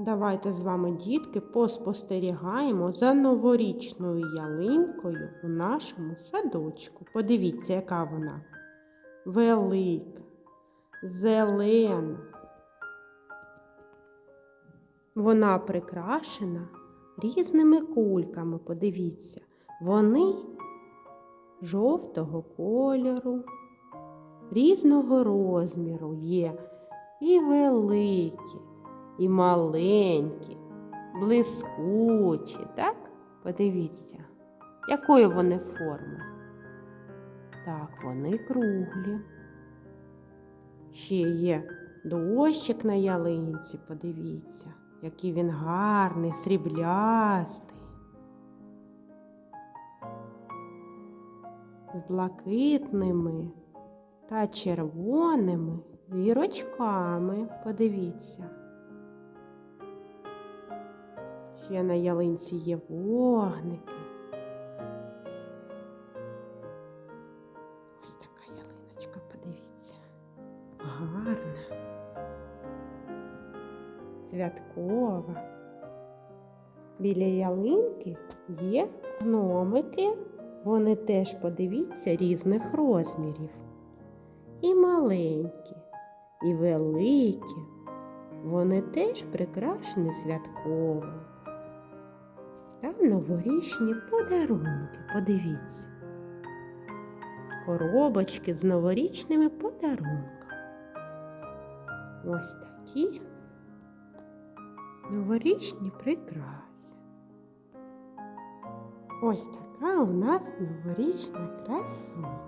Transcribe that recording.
Давайте з вами, дітки, поспостерігаємо за новорічною ялинкою у нашому садочку. Подивіться, яка вона велика, зелена. Вона прикрашена різними кульками. Подивіться, вони жовтого кольору, різного розміру є і великі, і маленькі, блискучі, так? Подивіться, якої вони форми. Так, вони круглі. Ще є дощик на ялинці, подивіться, який він гарний, сріблястий. З блакитними та червоними зірочками, подивіться. Ще на ялинці є вогники. Ось така ялиночка, подивіться. Гарна. Святкова. Біля ялинки є гномики. Вони теж, подивіться, різних розмірів. І маленькі, і великі. Вони теж прикрашені святково. Та новорічні подарунки. Подивіться. Коробочки з новорічними подарунками. Ось такі новорічні прикраси. Ось така у нас новорічна красуня.